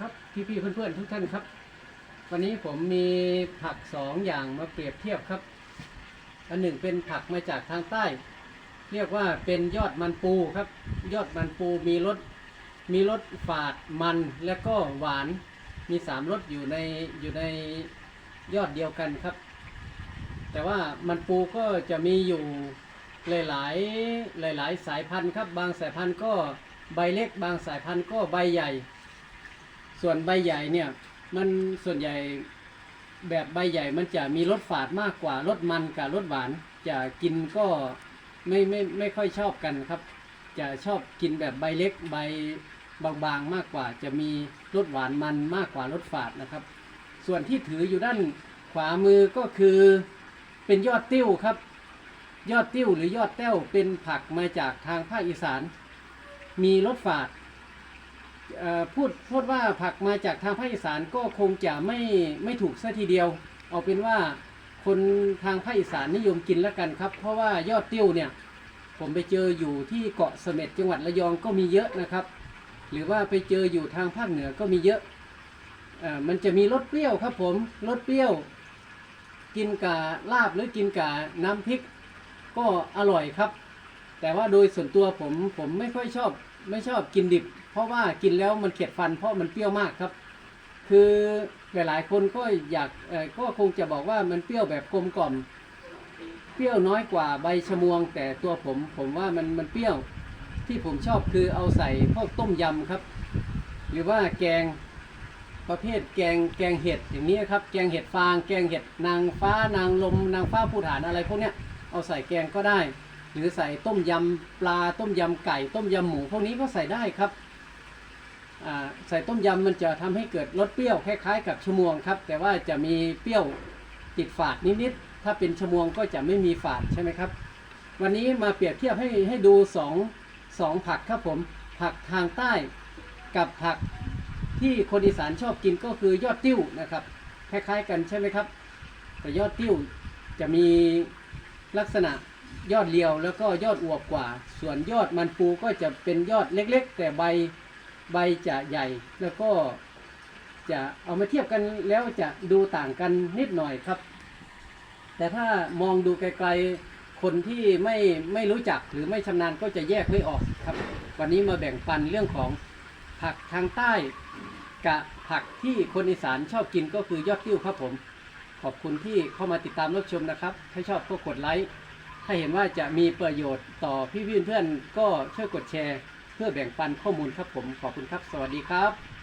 ครับพี่พี่ๆเพื่อนทุกท่านครับ วันนี้ผมมีผักสองอย่างมาเปรียบเทียบครับ อันหนึ่งเป็นผักมาจากทางใต้ เรียกว่าเป็นยอดมันปูครับ ยอดมันปูมีรสมีรสฝาดมันและก็หวานมีสามรสอยู่ในอยู่ในยอดเดียวกันครับ แต่ว่ามันปูก็จะมีอยู่หลายๆหลาย ๆ สายพันธุ์ครับ บางสายพันธุ์ก็ใบเล็ก บางสายพันธุ์ก็ใบใหญ่ ส่วนใบใหญ่เนี่ย มันส่วนใหญ่แบบใบใหญ่มันจะมีรสฝาดมากกว่ารสมันกับรสหวาน จะกินก็ไม่ไม่ไม่ค่อยชอบกันครับ จะชอบกินแบบใบเล็กใบบางๆมากกว่า จะมีรสหวานมันมากกว่ารสฝาดนะครับ ส่วนที่ถืออยู่ด้านขวามือก็คือเป็นยอดติ้วครับ ยอดติ้วหรือยอดแต้วเป็นผักมาจากทางภาคอีสาน มีรสฝาด เอ่อพูดพูดว่าผักมาจากทางภาคอีสานก็คงจะไม่ไม่ถูกซะทีเดียว เอาเป็นว่าคนทางภาคอีสานนิยมกินแล้วกันครับ เพราะว่ายอดติ้วเนี่ย ผมไปเจออยู่ที่เกาะเสม็ดจังหวัดระยองก็มีเยอะนะครับ หรือว่าไปเจออยู่ทางภาคเหนือก็มีเยอะอ่อมันจะมีรสเปรี้ยวครับผมรสเปรี้ยว กินกับลาบหรือกินกับน้ำพริก ก็อร่อยครับ แต่ว่าโดยส่วนตัวผมผมไม่ค่อยชอบ ไม่ชอบกินดิบ เพราะว่ากินแล้วมันเข็ดฟัน เพราะมันเปรี้ยวมากครับ คือหลายๆคนก็อยากก็คงจะบอกว่ามันเปรี้ยวแบบกลมกล่อม เปรี้ยวน้อยกว่าใบชะมวง แต่ตัวผมผมว่ามันมันเปรี้ยวที่ผมชอบคือเอาใส่พวกต้มยำครับ หรือว่าแกงประเภทแกงแกงเห็ดอย่างนี้ครับ แกงเห็ดฟาง แกงเห็ดนางฟ้านางลมนางฟ้าผู้ฐานอะไรพวกเนี้ยเอาใส่แกงก็ได้ หรือใส่ต้มยำปลาต้มยำไก่ต้มยำหมูพวกนี้ก็ใส่ได้ครับใส่ต้มยำมันจะทำให้เกิดรสเปรี้ยวคล้ายๆ กับชมวงครับ แต่ว่าจะมีเปรี้ยวติดฝาดนิดๆถ้าเป็นชมวงก็จะไม่มีฝาดใช่ไหมครับ วันนี้มาเปรียบเทียบให้ให้ดูสองสองผักครับผมผักทางใต้กับผักที่คนอีสานชอบกินก็คือยอดติ้วนะครับคล้ายๆกันใช่ไหมครับ แต่ยอดติ้วจะมีลักษณะ ยอดเรียวแล้วก็ยอดอวบกว่า ส่วนยอดมันปูก็จะเป็นยอดเล็ก ๆ แต่ใบใบจะใหญ่แล้วก็จะเอามาเทียบกันแล้วจะดูต่างกันนิดหน่อยครับ แต่ถ้ามองดูไกลๆคนที่ไม่ไม่รู้จักหรือไม่ชำนาญก็จะแยกไม่ออกครับ วันนี้มาแบ่งปันเรื่องของผักทางใต้กับผักที่คนอีสานชอบกินก็คือยอดติ้วครับผม ขอบคุณที่เข้ามาติดตามรับชมนะครับ ถ้าชอบก็กดไลค์ ถ้าเห็นว่าจะมีประโยชน์ต่อพี่ๆเพื่อนก็ช่วยกดแชร์ เพื่อแบ่งปันข้อมูลครับผมขอบคุณครับ สวัสดีครับ